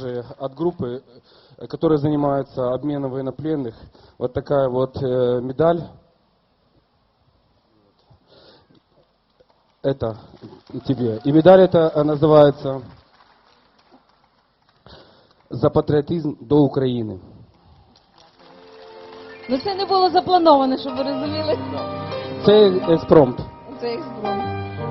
также от группы, э, которая занимается обменом военнопленных. Вот такая вот э, медаль. Это тебе. И медаль эта э, называется «За патриотизм до Украины». Ну це не було заплановано, щоб ви розуміли. Це експромт. Це ексбром.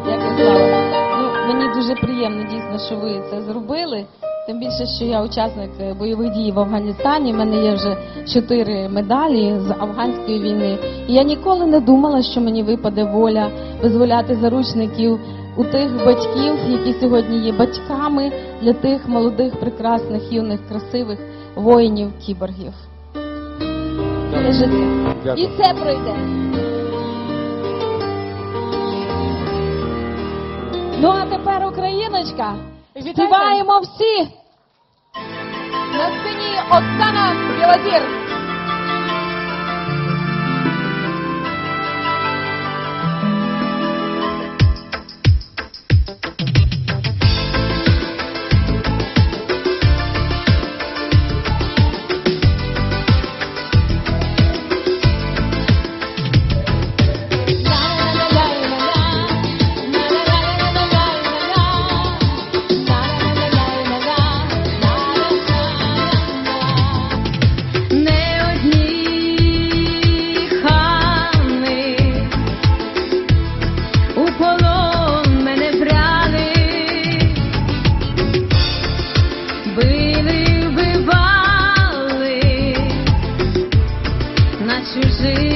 Дякую, Слава. Ну, мені дуже приємно дійсно, що ви це зробили. Тим більше, що я учасник е, бойових дій в Афганістані. У мене є вже чотири медалі з афганської війни. І я ніколи не думала, що мені випаде воля визволяти заручників у тих батьків, які сьогодні є батьками для тих молодих, прекрасних, юних, красивих воїнів кіборгів. Дякую. І це пройде. Ну а тепер Україночка. Співаємо всі. На сцені Оксана Білозір.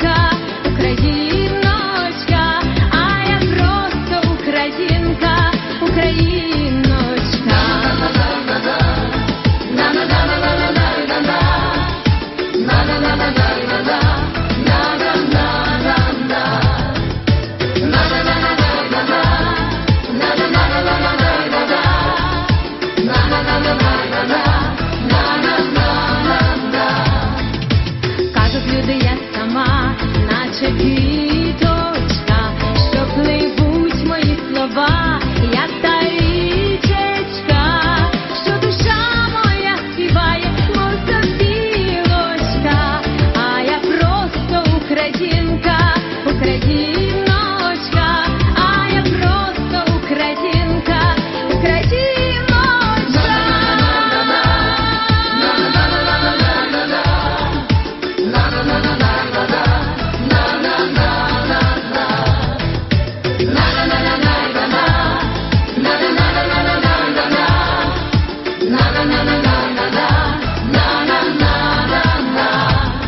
українка,